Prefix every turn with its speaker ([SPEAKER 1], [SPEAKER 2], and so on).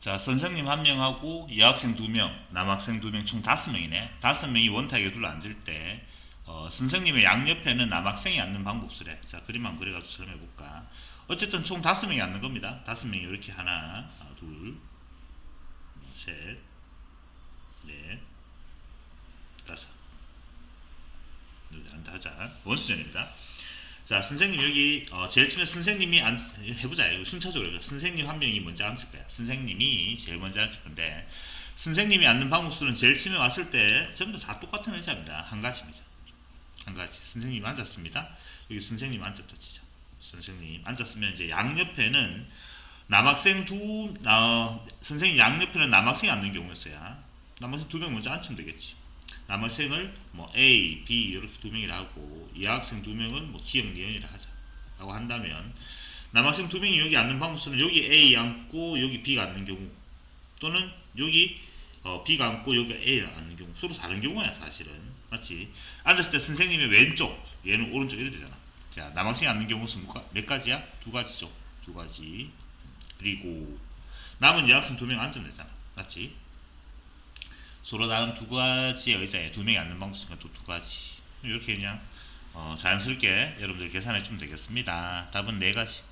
[SPEAKER 1] 자, 선생님 한 명하고 여학생 두 명, 남학생 두 명, 총 다섯 명이네. 다섯 명이 원탁에 둘러 앉을 때, 어, 선생님의 양옆에는 남학생이 앉는 방법수래. 자, 그림만 그려가지고 설명해볼까. 어쨌든 총 다섯 명이 앉는 겁니다. 다섯 명이 이렇게 하나, 아, 둘, 셋, 넷, 다섯. 이렇게 앉아 하자. 원수전입니다. 자, 선생님 여기 어, 제일 처음에 선생님이 안, 해보자. 이거 순차적으로. 선생님 한 명이 먼저 앉을 거야. 선생님이 제일 먼저 앉을 건데 선생님이 앉는 방법수는 제일 처음에 왔을 때 전부 다 똑같은 의자입니다. 한 가지입니다. 한 가지. 선생님 앉았습니다. 여기 선생님 앉았다 치자. 선생님 앉았으면 이제 양옆에는 남학생 두, 어, 선생님 양옆에는 남학생이 앉는 경우였어요. 남학생 두 명 먼저 앉으면 되겠지. 남학생을 뭐 A, B 이렇게 두 명이라 하고 여학생 두 명은 뭐 기억 예언이라 하자 라고 한다면 남학생 두 명이 여기 앉는 방법수는 여기 A 앉고 여기 B가 앉는 경우 또는 여기 어, B가 앉고 여기 A 앉는 경우 서로 다른 경우야 사실은. 맞지? 앉았을 때 선생님의 왼쪽 얘는 오른쪽 이렇게 되잖아. 자 남학생이 앉는 경우 수몇 가지야? 두 가지죠. 두 가지. 그리고 남은 여학생 두 명 앉으면 되잖아. 맞지 서로 다른 두 가지의 의자에 두 명이 앉는 방법이니까 또 두 가지. 이렇게 그냥 어, 자연스럽게 여러분들 계산해 주면 되겠습니다. 답은 네 가지